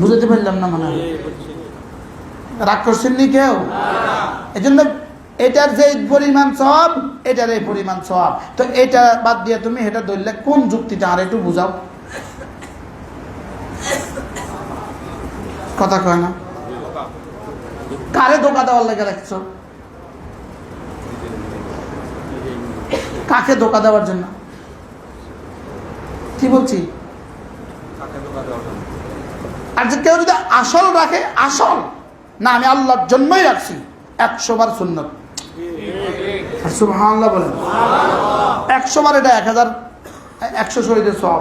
বুঝতে পারলাম না মনে। হয় রাগ করছেন নি কেউ? এই জন্য এটার যে পরিমাণ সব, এটার এই পরিমাণ সব। তো এটা বাদ দিয়ে তুমি এটা ধরলে কোন যুক্তিটা? আর একটু বুঝাও। কথা কয় না। কারে ধোকা দেওয়ার লেগে রাখছো? কাকে ধোকা দেওয়ার জন্য? কি বলছি? আর যে কেউ যদি আসল রাখে, আসল। না, আমি আল্লাহর জন্যই রাখছি। একশো বার সুন্নত সুবহানাল্লাহ বলেন। একশো বার এটা এক হাজার, একশো শহীদের সব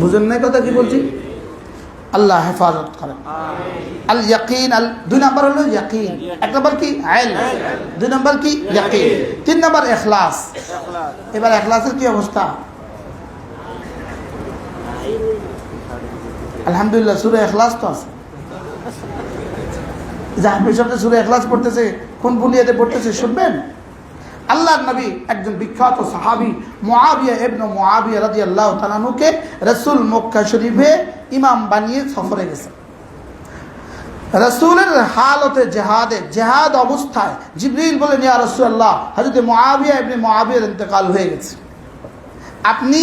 বুঝেন নাই কথা কি বলছি? আল্লাহ হেফাজত করেন। আল ইয়াকিন, আল দুই নাম্বার হলো ইয়াকিন। এক নম্বর কি? আইল। দুই নম্বর কি? ইয়াকিন। তিন নম্বর এখলাস। এবার এখলাসের কি অবস্থা? আলহামদুলিল্লাহ, সুরে এখলাস তো আছে। জাহাঙ্গীর সামনে সুরে এখলাস পড়তেছে কোন বুনিয়াদে পড়তেছে, শুনবেন? আল্লাহ নবী একজন বিখ্যাত সাহাবি, মুআবিয়া ইবনে মুআবিয়া আল্লাহ তালানুকে রাসূল মক্কা শরীফে ইমাম বানিয়ে সফরে গেছে। রাসূলের হালতে জেহাদে, জেহাদ অবস্থায় জিবরিল বলেন, ইয়া রাসূলুল্লাহ হযরত মুআবিয়া ইবনে মুআবিয়ার ইন্তেকাল হয়ে গেছে। আপনি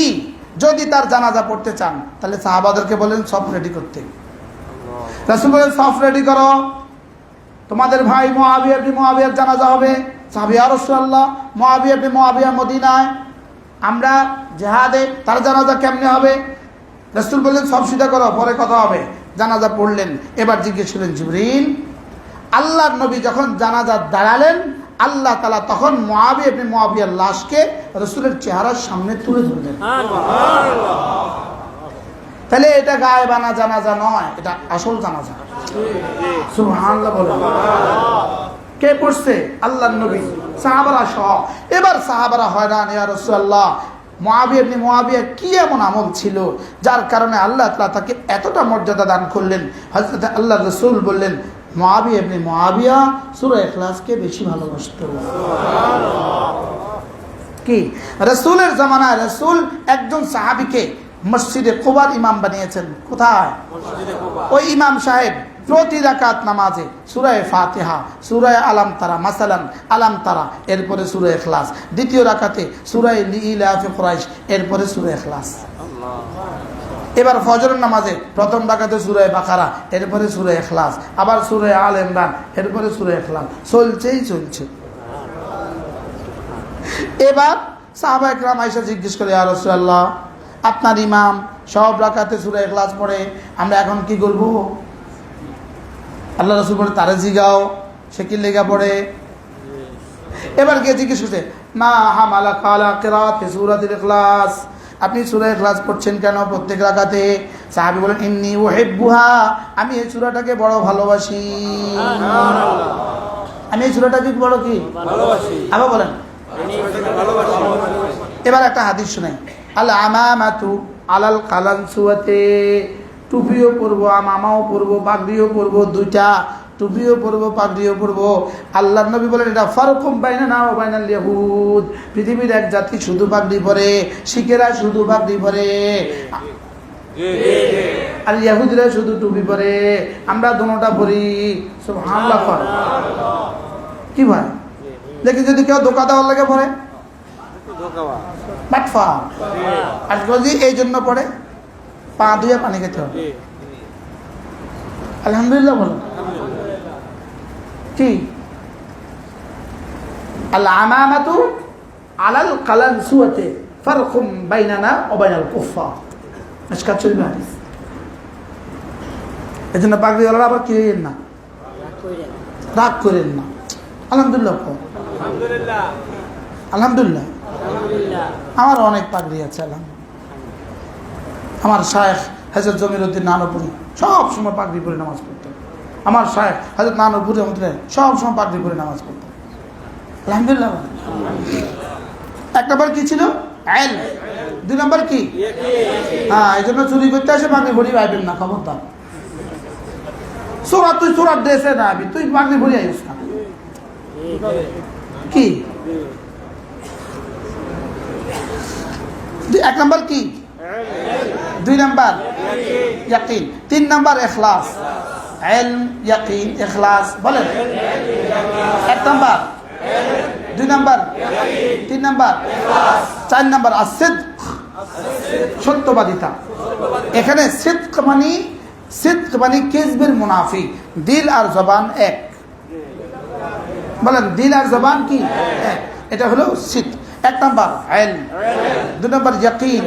যদি তার জানাজা পড়তে চান, তাহলে সাহাবাদেরকে বলেন, সব রেডি করতে। রাসূল বলেন, সব রেডি করো। তোমাদের ভাই মহাবিয়া মহাবিয়ার জানাজা হবে। সাহাবিয়া রসুল্লাহ মহাবিয়া মহাবিয়া মদিনায়। আমরা জেহাদে, তার জানাজা কেমনে হবে? রসুল বললেন সব সিধা করো, পরে কথা হবে। জানাজা পড়লেন, এবার জিজ্ঞেস করলেন জিবরিন আল্লাহ নবী যখন জানাজা দাঁড়ালেন আল্লাহ তালা তখন মহাবি আপনি মহাবিয়ার লাশকে রসুলের চেহারার সামনে তুলে ধরলেন। তাহলে এটা গায়ে বানা জানাজা নয় এটা আসল জানাজা। সুবহানাল্লাহ কে পড়ছে? আল্লাহ নবী। সাহাবারা সহ। এবার সাহাবারা হয়রান ইয়া রাসূলুল্লাহ মুআবিয়া ইবনে মুআবিয়া কি এমন আমল ছিল যার কারণে আল্লাহ তাআলা তাকে এতটা মর্যাদা দান করলেন? হযরত আল্লাহ রাসূল বললেন মুআবিয়া ইবনে মুআবিয়া সূরা ইখলাসকে বেশি ভালোবাসতো। কি? রসুলের জামানায় রসুল একজন সাহাবিকে মসজিদে কোবার ইমাম বানিয়েছেন। কোথায়? ওই ইমাম সাহেব প্রতি রাকাত নামাজে সুরায় ফাতিহা সুরায় আলাম তারা মাসালান আলাম তারা এরপরে সুরায় এখলাস দ্বিতীয় রাকাতে সুরায় লিলাফে কুরাইশ এরপরে সুরায় এখলাস এবার ফজরের নামাজে প্রথম ডাকাতে সুরায় বাকারা, এরপরে সুরায় এখলাস আবার সুরায় আল ইমরান, এরপরে সুরায় এখলাস চলছেই চলছে। এবার সাহাবা একরাম আইসা জিজ্ঞেস করে আর রসুল্লাহ আপনার ইমাম সব রাখাতে সুরে ক্লাস পড়ে, আমরা এখন কি করব? আল্লাহ রসুল বলে, তারে জিগাও, সে কি লেগা পড়ে? এবার গিয়ে জিজ্ঞেস করছে না হামালা কালা কেরাতে সুরাতির ক্লাস আপনি সুরে ক্লাস পড়ছেন কেন? প্রত্যেক রাখাতে সাহাবি বলেন ইন্নি ও হেব্বুহা আমি এই সুরাটাকে বড় ভালোবাসি। আমি এই সুরাটাকে বড় কি? আবার বলেন। এবার একটা হাদিস শোনাই আল আমামাতু আলাল কালান সুয়াতে টুপিও পরবো আমামাও পরবো পাগড়িও পরবো দুইটা টুপিও পরবো পাগড়িও পরবো আল্লাহ নবী বলেন এটা ফারুকুম বাইনা না বাইনাল ইয়াহুদ। পৃথিবীর এক জাতি শুধু পাগড়ি পরে শিখেরা শুধু পাগড়ি পরে আর ইয়াহুদিরা শুধু টুপি পরে। আমরা দোনোটা পরি। সব হামলা কর কি ভাই? দেখি যদি কেউ ধোকা দেওয়ার লাগে পড়ে। বাটফা আর যদি এই জন্য পড়ে পা ধুয়ে পানি খেতে হবে। আলহামদুলিল্লাহ বলো। কি? আল্লাহ আমামাতু আলাল কালান সুয়াতে ফারকুম বাইনানা ও বাইনাল কুফা আজকাল চলবে হাদিস এই জন্য পাগড়িওয়ালারা আবার কি না? রাগ করেন। না। আলহামদুলিল্লাহ। আলহামদুলিল্লাহ। আমার অনেক পাগড়ি আছে আলহামদুলিল্লাহ। আমার শায়েখ হাজর জমির উদ্দিন নানপুরি সব সময় পাগড়ি পরে নামাজ পড়তেন আমার শায়েখ হাজর নানপুরি আমাদের সব সময় পাগড়ি পরে নামাজ পড়তেন আলহামদুলিল্লাহ। এক নম্বর কি ছিল? আইল। দুই নম্বর কি? হ্যাঁ এই জন্য চুরি করতে আসে, পাগড়ি ভরি আইবেন না, খবরদার। সোরা তুই সোরার ড্রেসে না আবি তুই পাগড়ি ভরি আইস না। কি? এক নম্বর কি? দুই নাম্বার? তিন নাম্বার এখলাস। ইয়াকিন এখলাস বলেন। এক নাম্বার। দুই নাম্বার। তিন নাম্বার। চার নাম্বার। আসিদ সত্যবাদিতা। এখানে সিদ্ক মানে সিদ্ক মানে কেসবের মুনাফি। দিল আর জবান এক। বলেন, দিল আর জবান কি? এক। এটা হলো সিদ এক নাম্বার আইল দুই নাম্বার, ইয়াকিন।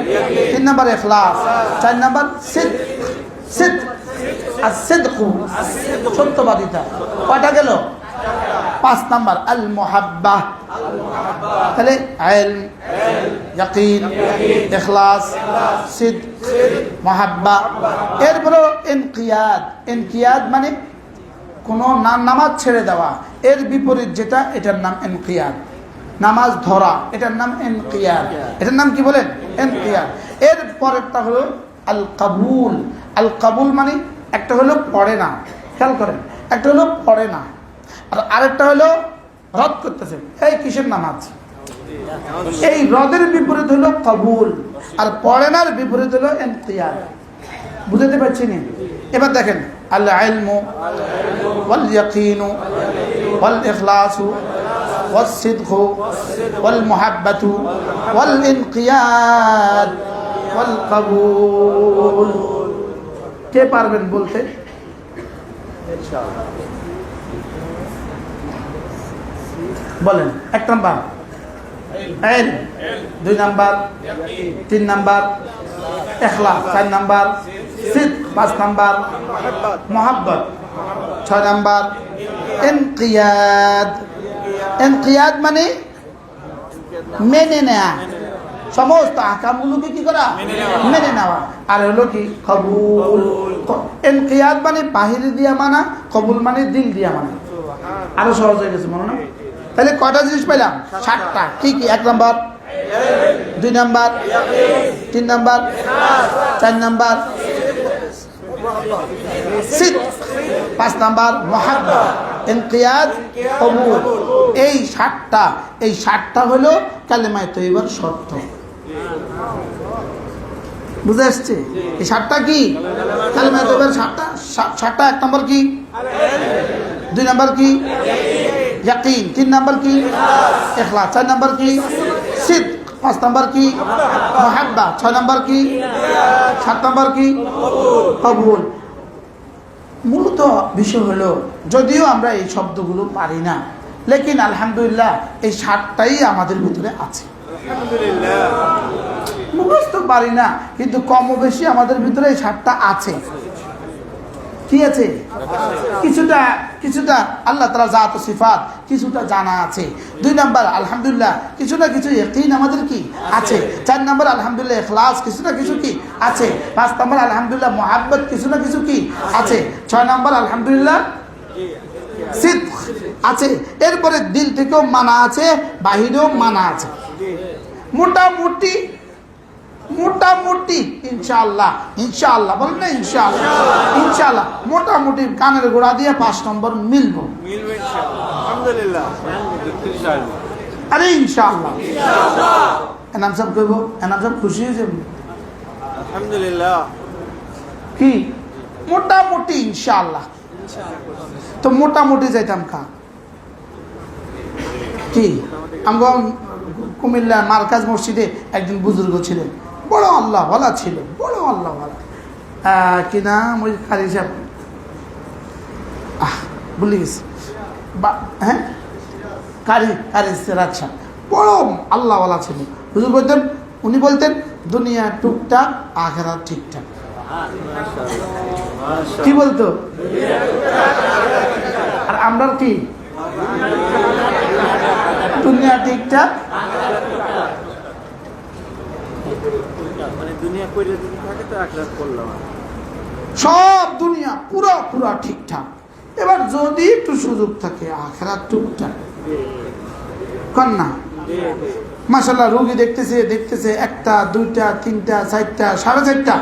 তিন নাম্বার, ইখলাস। চার নাম্বার সিদ সিদ আর সত্যবাদিতা। কয়টা গেল? পাঁচ নাম্বার আল মোহাব্বা তাহলে আইল, ইয়াকিন, ইখলাস, সিদ, মোহাব্বা। এরপরে ইনকিয়াদ। ইনকিয়াদ মানে কোনো না- নামাজ ছেড়ে দেওয়া। এর বিপরীত যেটা, এটার নাম এনকিয়াদ নামাজ ধরা, এটার নাম এনকিয়াদ এটার নাম কি বলেন? এনকিয়াদ এর পরেরটা হলো আল কাবুল আল কাবুল মানে একটা হলো পড়ে না খেয়াল করেন একটা হলো পড়ে না আর আরেকটা হলো রদ করতেছে এই কিসের নামাজ এই রদের বিপরীত হলো কবুল আর পড়েনার বিপরীত হলো এনকিয়াদ বুঝতে পারছি না এবার দেখেন আল্লাহ ইলমু ওয়াল ইয়াকিনু ওয়াল ইখলাসু والصدق والمحبة والانقياد ওয়াল কে পারবেন বলতে? বলেন, এক নাম্বার। দুই নাম্বার। তিন নাম্বার। একলা চার নাম্বার। সিদ, পাঁচ নাম্বার। মোহাব্বত, ছয় নাম্বার। এনকিয়াদ। এনকিয়াদ মানে মেনে নেয়া। সমস্ত আকামগুলোকে কি করা? মেনে নেওয়া। আর হলো কি? কবুল। এনকিয়াদ মানে বাহিরে দিয়া মানা কবুল মানে দিল দিয়া মানা। আরও সহজ হয়ে গেছে মনে না? তাহলে কয়টা জিনিস পেলাম সাতটা। কি কি? এক নাম্বার। দুই নাম্বার। তিন নাম্বার। চার নাম্বার। পাঁচ নাম্বার। মহাব্বা। ইনকিয়াদ কবুল। এই সাতটা। এই সাতটা হলো কালেমায় তৈবার শর্ত। বুঝে আসছে? এই সাতটা কি? কালেমায় তৈবার সাতটা এক নম্বর কি? দুই নাম্বার কি? ইয়াকিন। তিন নাম্বার কি? এখলাস। চার নাম্বার কি? সিদ। পাঁচ নাম্বার কি? মহাব্বা। ছয় নাম্বার কি? সাত নাম্বার কি? কবুল। মূলত বিষয় হলো, যদিও আমরা এই শব্দগুলো পারি না, লেকিন আলহামদুলিল্লাহ এই সাতটাই আমাদের ভিতরে আছে। মুখস্থ পারি না, কিন্তু কম বেশি আমাদের ভিতরে এই সাতটা আছে। কি আছে? কিছুটা কিছুটা আল্লাহ তালা জাত সিফাত, কিছুটা জানা আছে। দুই নাম্বার, আলহামদুলিল্লাহ, কিছু না কিছু ইয়কিন আমাদের কি আছে। চার নাম্বার, আলহামদুলিল্লাহ, ইখলাস, কিছু না কিছু কি আছে। পাঁচ নাম্বার, আলহামদুলিল্লাহ, মোহাব্বত, কিছু না কিছু কি আছে। ছয় নাম্বার, আলহামদুলিল্লাহ সিদ আছে। এরপরে দিল থেকেও মানা আছে, বাহিরেও মানা আছে। মোটামুটি মোটামুটি ইনশাআল্লাহ ইনশাআল্লাহ বলেন না ইনশাআল্লাহ ইনশাআল্লাহ। মোটামুটি কানের গোড়া দিয়ে পাঁচ নম্বর মিলবো। আরে ইনশাআল্লাহ। এনাম সাহেব কইব এনাম সাহেব খুশি হয়ে যাবে। আলহামদুলিল্লাহ। কি? মোটামুটি ইনশাআল্লাহ। তো মোটামুটি যাইতাম কা? কি? আমরা কুমিল্লার মার্কাজ মসজিদে একজন বুজুর্গ ছিলেন। বড় আল্লাহ ভালা ছিল বড় আল্লাহ ভালা কি নাম ওই কারি সাহেব? আহ গেছি বা- হ্যাঁ? কারি কারি সিরাজ সাহেব। বড় আল্লাহওয়ালা ছিল হুজুর বলতেন, উনি বলতেন, দুনিয়া টুকটাক আখেরা ঠিকঠাক। কি বলতো? আর আমরা কি? দুনিয়া ঠিকঠাক সব দুনিয়া পুরো পুরো ঠিকঠাক। এবার যদি একটু সুযোগ থাকে আখেরা টুকটাক কন না মাসাল্লাহ রুগী দেখতেছে দেখতেছে, একটা, দুইটা, তিনটা, চারটা, সাড়ে চারটা।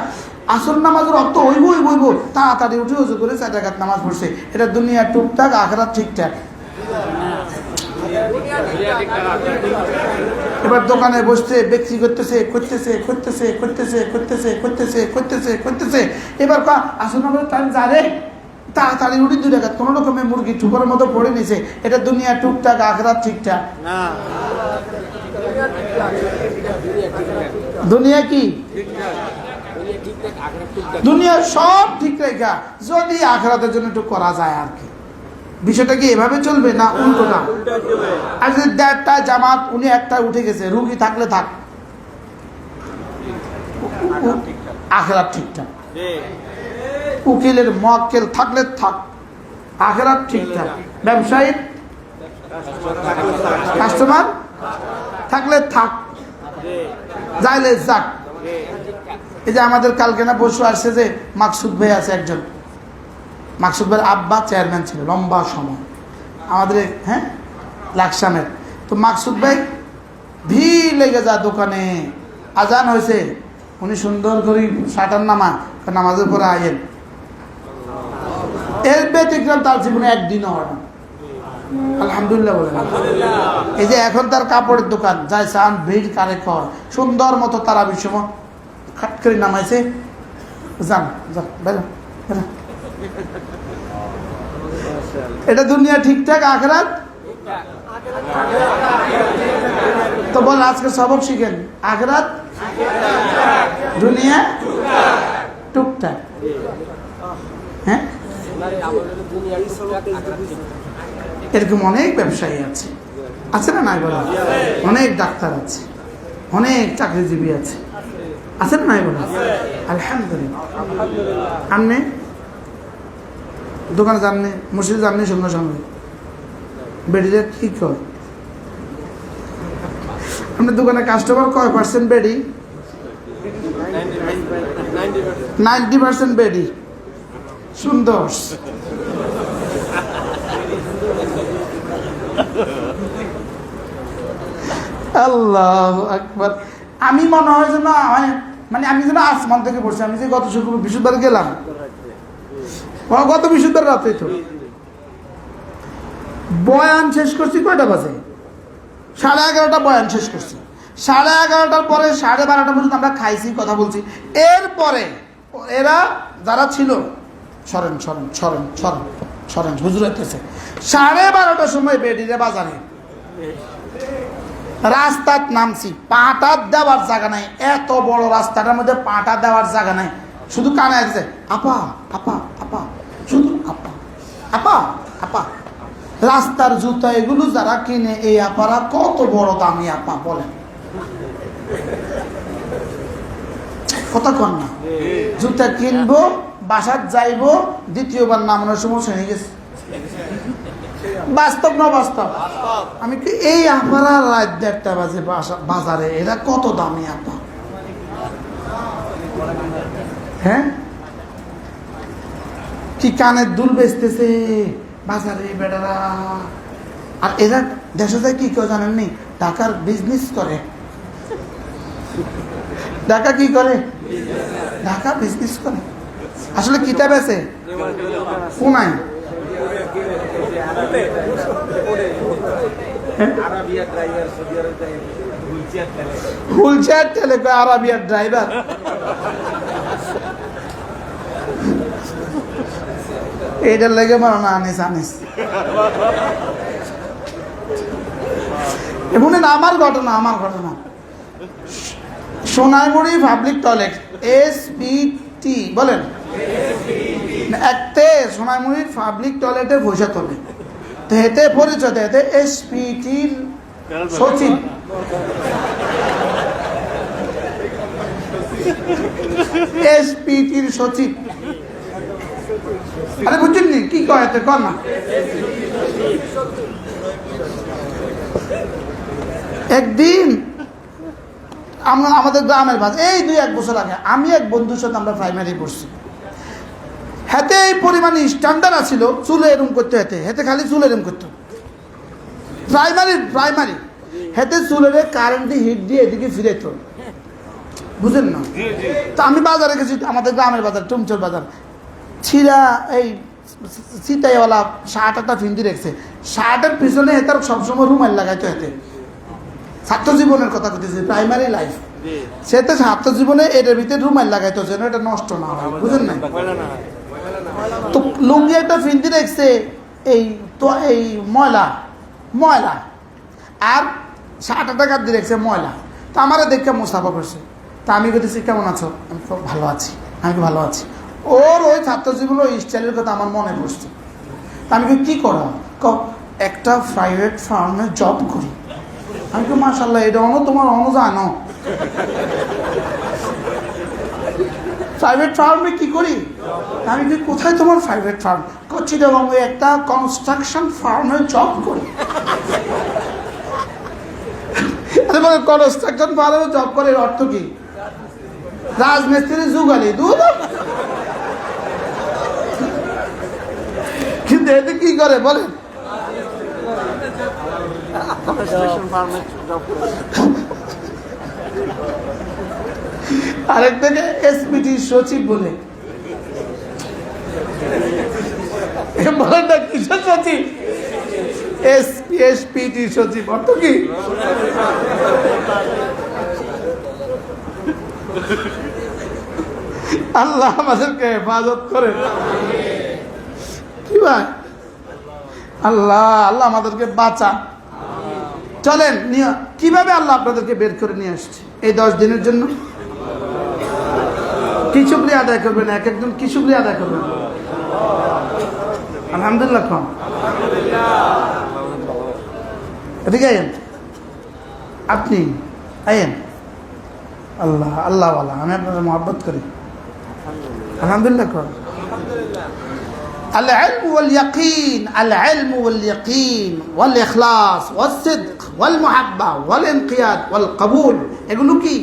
আসল নামাজের অর্থ হইব হইব হইব। তাড়াতাড়ি উঠে উজু করে চার টাকার নামাজ পড়ছে। এটা দুনিয়া টুকটাক আখেরা ঠিকঠাক। এবার দোকানে বসছে বিক্রি করতেছে করতেছে করতেছে করতেছে করতেছে করতেছে করতেছে করতেছে এবার কা আসুন আমরা টাইম জানে তাড়াতাড়ি উড়ি দু টাকা কোনো রকমে মুরগি ঠুকরের মতো পড়ে নিছে। এটা দুনিয়া টুকটাক আখরা ঠিকঠাক। দুনিয়া কি? দুনিয়া সব ঠিক রেখা। যদি আখরাতের জন্য একটু করা যায় আর কি। বিষয়টা কি এভাবে চলবে না উল্টোটা? আর যদি দেড়টা জামাত, উনি একটা উঠে গেছে, রুগী থাকলে থাক। আখরাত ঠিকঠাক। উকিলের মক্কেল থাকলে থাক। আখরাত ঠিকঠাক। ব্যবসায়ী? কাস্টমার? থাকলে থাক। যাইলে যাক। এই যে আমাদের কালকে না পরশু আসছে যে মাকসুদ ভাই আছে একজন। মাকসুদ ভাইয়ের আব্বা চেয়ারম্যান ছিল লম্বা সময়। আমাদের হ্যাঁ? লাকসামের। তো মাকসুদ ভাই ভিড় লেগে যা দোকানে। আজান হয়েছে। উনি সুন্দর করে শাটার নামা নামাজের পরে আয়েন। এর ব্যতিক্রম তার জীবনে একদিনও হয় না। আলহামদুলিল্লাহ বলে এই যে এখন তার কাপড়ের দোকান যাই চান ভিড় কারে কয়? সুন্দর মতো তারা বিষম খাট করে নামাইছে। যান যান বেরো বেরো। এটা দুনিয়া ঠিকঠাক, আখরাত? তো বল, আজকে সবক শিখেন। আখরাত? দুনিয়া? টুকটাক। হ্যাঁ? এরকম অনেক ব্যবসায়ী আছে। আছে না নাই বলা? অনেক ডাক্তার আছে। অনেক চাকরিজীবী আছে। আছে না নাই বলা? আলহামদুলিল্লাহ। আননে দোকানে জাননি মসজিদে জাননি সঙ্গে সঙ্গে বেডিরে ঠিক কয়? আপনার দোকানে কাস্টমার কয় পার্সেন্ট বেডি? নাইনটি পার্সেন্ট বেডি। সুন্দর। আল্লাহ আকবার। আমি মনে হয় যেন আমি- মানে আমি যেন আসমান থেকে পড়ছি, আমি যে গত শুক্রবার বৃহস্পতিবার গেলাম গত বৃহস্পতিবার রাতে তো। বয়ান শেষ করছি কয়টা বাজে? সাড়ে এগারোটা বয়ান শেষ করছি। সাড়ে এগারোটার পরে সাড়ে বারোটা পর্যন্ত আমরা খাইছি, কথা বলছি। এরপরে এরা যারা ছিল, সরেন সরেন সরেন সরেন সরেন, হুজুর হইতেছে। সাড়ে বারোটার সময় বেডিরে বাজারে রাস্তার নামছি, পাটা দেওয়ার জায়গা নাই, এত বড় রাস্তাটার মধ্যে পাটা দেওয়ার জায়গা নাই। শুধু কানে আছে, আপা আপা আপা আপা। রাস্তার জুতা এগুলো যারা কিনে, এই আপারা কত বড় দামি আপা, বলেন। কথা কন না। জুতা কিনবো, বাসার যাইবো, দ্বিতীয়বার নামানোর সময় শ্রেণি গেছে। বাস্তব না বাস্তব? আমি কি এই আপারা রাত দেড়টা বাজে বাজারে, এরা কত দামি আপা? হ্যাঁ? কি কানের দুল বেচতেছে? বাজারে বেড়ারা। আর এরা দেশে যায় কি কেউ জানেন নি? ঢাকার বিজনেস করে। ঢাকা কি করে? ঢাকা বিজনেস করে। আসলে কিতাব আছে? কোনায় আরাবিয়ার ড্রাইভার এইটার লেগে মারো না, আনিস আনিস। এমন আমার ঘটনা আমার ঘটনা। Sonaimuri public toilet, S T, বলেন। একতে সোনাইমুড়ির পাবলিক টয়লেটে বসে তোলে তো হেতে পরিচয় দেয় এস টির সচিব এসপিটির সচিব আরে বুঝছেন নি? কি কয় এতে? কর না। একদিন আমরা আমাদের গ্রামের ভাষা এই দুই এক বছর আগে আমি এক বন্ধুর সাথে আমরা প্রাইমারি পড়ছি। হাতে এই পরিমাণে স্ট্যান্ডার্ড আছিল, চুলে এরম করতে হেতে হেতে খালি চুল এরম করতো। প্রাইমারি প্রাইমারি হেতে চুলের কারেন্টে হিট দিয়ে এদিকে ফিরে তো বুঝেন না? তো আমি বাজারে গেছি, আমাদের গ্রামের বাজার, টুমচোর বাজার। ছিঁড়া, এই সিটাইওয়ালা শার্ট একটা ফিন্দি রেখেছে। শার্টের পিছনে তার সবসময় রুমাল লাগাইতে হেতে ছাত্র জীবনের কথা কইতেছে প্রাইমারি লাইফ সে তো ছাত্র জীবনে এটার ভিতরে রুমাল লাগাইতো যেন এটা নষ্ট না হয়, বুঝেন না তো লুঙ্গি একটা ফিন্দি রেখছে, এই তো, এই ময়লা ময়লা। আর ষাট টাকা দিয়ে রেখছে, ময়লা। তো আমারও দেখে মুসাফা করছে। তা আমি বলতেছি কেমন আছো? আমি তো ভালো আছি, আমি ভালো আছি। ওর ওই ছাত্র জীবন ওই স্টাইলের কথা আমার মনে পড়ছে। আমি কি করো? একটা প্রাইভেট ফার্মে জব করি। আমি তো মাসাল্লাহ এটা অন, তোমার অন জানো? প্রাইভেট ফার্মে কি করি? আমি কি কোথায় তোমার প্রাইভেট ফার্ম এবং একটা কনস্ট্রাকশন ফার্মে জব করি। মানে কনস্ট্রাকশন ফার্মে জব করে অর্থ কি? রাজমিস্ত্রি যুগালি দুধ? এতে কি করে, বলেন। আরেক থেকে এসপিটি সচিব বলে। না, কিসের সচিব? সচিব, অর্থ কি? আল্লাহ আমাদেরকে হেফাজত করে কি ভাই? আল্লাহ আল্লাহ আমাদেরকে বাঁচান। চলেন, নিয়ে, কীভাবে আল্লাহ আপনাদেরকে বের করে নিয়ে আসছে? এই দশ দিনের জন্য? কি শুক্রিয়া আদায় করবেন? এক একজন কি শুক্রিয়া আদায় করবেন? আলহামদুলিল্লাহ খান এদিকে আইন আপনি আইন আল্লাহ আল্লাহ আমি আপনার মহব্বত করি। আলহামদুলিল্লাহ খান العلم واليقين العلم واليقين والإخلاص والصدق والمحبة والانقياد والقبول এগুলো কি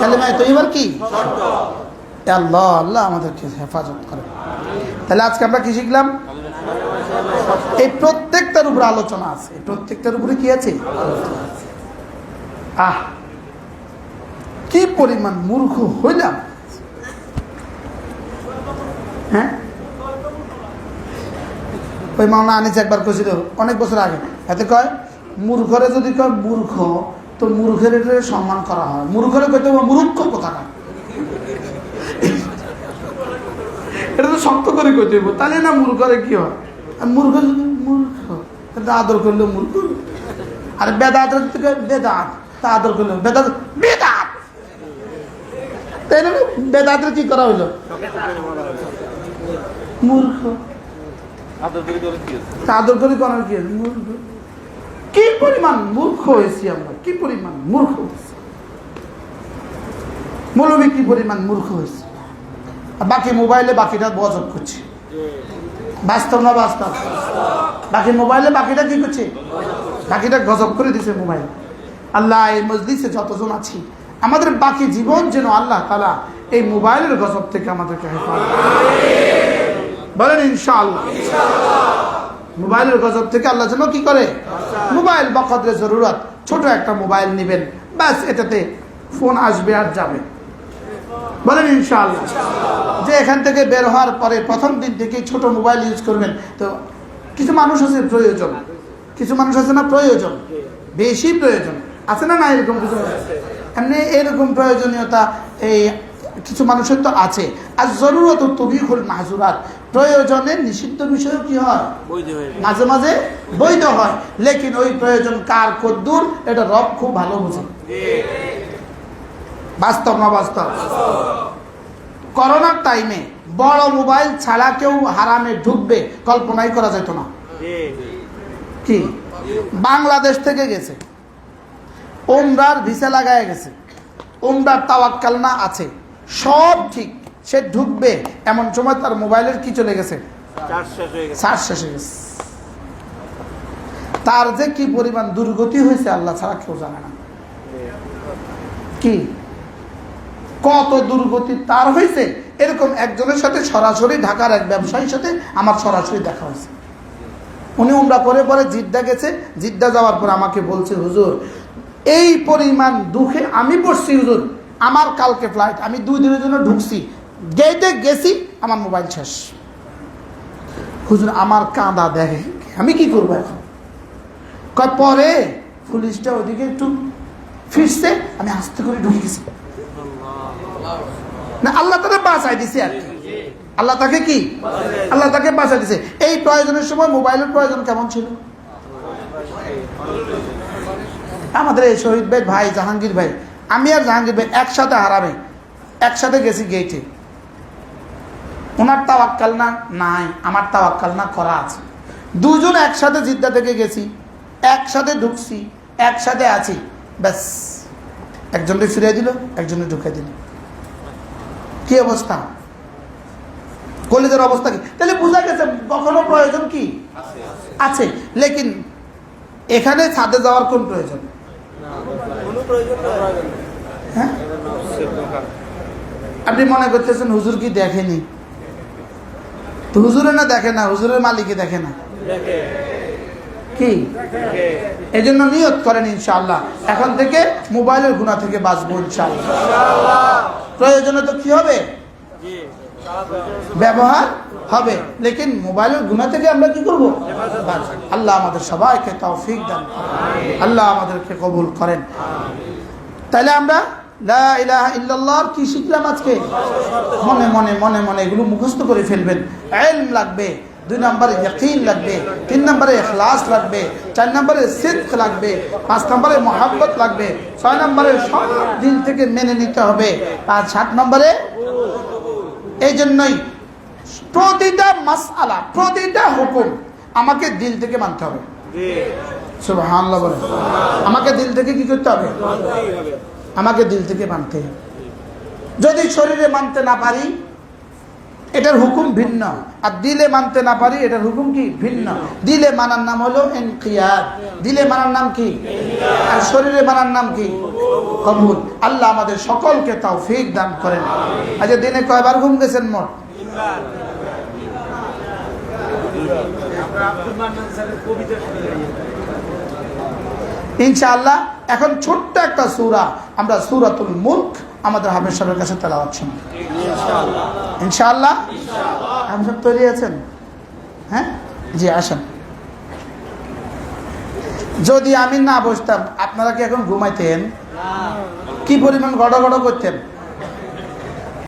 কালেমায় তো এবার কি এ আল্লাহ আল্লাহ আমাদেরকে হেফাজত করে তাহলে আজকে আমরা কি শিখলাম এই প্রত্যেকটার উপরে আলোচনা আছে এই প্রত্যেকটার উপরে কি আছে আহ কি পরিমাণ মূর্খ হইলাম হ্যাঁ? ওই মাওনা আনিস একবার কছিল অনেক বছর আগে। এতে কয়, মূর্খরে যদি কয় মূর্খ, তো মূর্খের এটা সম্মান করা হয়। মূর্খরে কইতে হবে মূর্খ কোথাকার? এটা তো শক্ত করে কইতে হইব, তাহলে না মূর্খরে কি হয়? মূর্খ যদি মূর্খ এটা আদর করলে মূর্খ। আর বেদাত বেদাত, তা আদর করলে বেদাত বেদাত! তাই না? বেদাতের কি করা হইল? মূর্খ। আদর করে করার কি আছে? মূর্খ। কি পরিমাণ মূর্খ হয়েছি আমরা? কি পরিমাণ মূর্খ হয়েছি? মৌলবী কি পরিমাণ মূর্খ হয়েছে? বাকি মোবাইলে বাকিটা বজব করছে। বাস্তব না বাস্তব বাকি মোবাইলে বাকিটা কি করছে? বাকিটা গজব করে দিছে মোবাইল। আল্লাহ এই মজলিসে যতজন আছি আমাদের বাকি জীবন যেন আল্লাহ তালা এই মোবাইলের গজব থেকে আমাদেরকে হেফাজত বলেন ইনশাআল্লাহ। মোবাইলের গজব থেকে আল্লাহ যেন কি করে? মোবাইল বকদরে জরুরত। ছোট একটা মোবাইল নেবেন। ব্যাস, এটাতে ফোন আসবে আর যাবে। বলেন ইনশাআল্লাহ। যে এখান থেকে বের হওয়ার পরে প্রথম দিন থেকে ছোট মোবাইল ইউজ করবেন। তো কিছু মানুষ আছে প্রয়োজন। কিছু মানুষ আছে না প্রয়োজন? বেশি প্রয়োজন। আছে না না এরকম কিছু? এমনি এরকম প্রয়োজনীয়তা এই কিছু মানুষের তো আছে। আর জরুরত তবিহুল মাহজুরাত। প্রয়োজনে নিষিদ্ধ বিষয় কি হয়। মাঝে মাঝে বৈধ হয়। লেকিন ওই প্রয়োজন কার কদ্দুর এটা রব খুব ভালো বুঝে। বাস্তব না বাস্তব? করোনার টাইমে বড় মোবাইল ছাড়া কেউ হারামে ঢুকবে কল্পনাই করা যেত না। কি? বাংলাদেশ থেকে গেছে। ওমরার ভিসা লাগায় গেছে। ওমরার তাওয়াক্কাল না আছে। সব ঠিক। সে ঢুকবে। এমন সময় তার মোবাইলের কি চলে গেছে? চার্জ শেষ হয়ে গেছে। শেষে গেছে। তার যে কি পরিমাণ দুর্গতি হয়েছে আল্লাহ ছাড়া কেউ জানে না। কি? কত দুর্গতি তার হয়েছে? এরকম একজনের সাথে সরাসরি ঢাকার এক ব্যবসায়ীর সাথে আমার সরাসরি দেখা হয়েছে। উনি উমরা করে পরে জিদ্দা গেছে। জিদ্দা যাওয়ার পর আমাকে বলছে হুজুর এই পরিমাণ দুঃখে আমি পড়ছি হুজুর। আমার কালকে ফ্লাইট আমি দুই দিনের জন্য ঢুকছি। গেটে গেছি, আমার মোবাইল শেষ। হুজুর, আমার কাঁদা দেখে, আমি কি করব এখন? কয়, পরে পুলিশটা ওদিকে একটু ফিরছে, আমি আস্তে করে ঢুকে গেছি। না, আল্লাহ তাকে বাঁচাই দিছে আর কি। আল্লাহ তাকে কি? আল্লাহ তাকে বাঁচাই দিছে। এই প্রয়োজনের সময় মোবাইলের প্রয়োজন কেমন ছিল? আমাদের এই শহীদ ভাই ভাই, জাহাঙ্গীর ভাই আমি আর জাহাঙ্গীর ভাই একসাথে হারাবে। একসাথে গেছি গেটে ওনার তাওয়াক্কাল না? নাই। আমার তাও তাওয়াক্কাল না, করা আছে। দুজন একসাথে জিদ্দা থেকে গেছি। একসাথে ঢুকছি। একসাথে আছি। ব্যাস। একজনকে ফিরিয়ে দিল, একজনকে ঢুকে দিল। কি অবস্থা? কলিদের অবস্থা কি? তাহলে বোঝা গেছে, কখনো প্রয়োজন কি? আছে। লেকিন এখানে ছাদে যাওয়ার কোন প্রয়োজন? কোনো প্রয়োজন। হ্যাঁ? আপনি মনে করতেছেন হুজুর কি দেখেনি? তো হুজুরে না দেখে না হুজুরের মালিকে দেখে না। কি? এই জন্য নিয়ত করেন ইনশাআল্লাহ। এখন থেকে মোবাইলের গুণা থেকে বাঁচবো ইনশাআল্লাহ। প্রয়োজনে তো কি হবে? ব্যবহার হবে। লেকিন মোবাইলের গুণা থেকে আমরা কি করব। আল্লাহ আমাদের সবাইকে তৌফিক দান আল্লাহ আমাদেরকে কবুল করেন। তাহলে আমরা ইল্লাল্লাহর কি শিখলাম আজকে? মনে মনে মনে মনে এগুলো মুখস্থ করে ফেলবেন। এলম লাগবে দুই নম্বরে ইয়াকিন লাগবে তিন নম্বরে ইখলাস লাগবে চার নম্বরে সিদ্ক লাগবে পাঁচ নম্বরে মহাব্বত লাগবে ছয় নম্বরে সব দিল থেকে মেনে নিতে হবে আর সাত নম্বরে এই জন্যই প্রতিটা মাসআলা প্রতিটা হুকুম আমাকে দিল থেকে মানতে হবে। আমাকে দিল থেকে কি করতে হবে। আমাকে দিল থেকে মানতে হবে। যদি শরীরে মানতে না পারি, এটার হুকুম ভিন্ন। আর দিলে মানতে না পারি, এটার হুকুম কি? ভিন্ন। দিলে মানার নাম হলো এনকিয়াদ দিলে মানার নাম কি? আর শরীরে মানার নাম কি? কবুল। আল্লাহ আমাদের সকলকে তৌফিক দান করেন। আজ দিনে কয়বার ঘুম গেছেন মোট? কবিতা ইনশাআল্লাহ এখন ছোট্ট একটা সুরা আমরা সুরাতুল মুলক আমাদের হাফেজ সাহেবের কাছে তেলাওয়াত শুনব ইনশাআল্লাহ। ইনশাআল্লাহ? আপনি সব তৈরি আছেন? হ্যাঁ? জি আসেন। যদি আমি না বসতাম আপনারা কি এখন ঘুমাইতেন? কি পরিমাণ গড় গড় করতেন?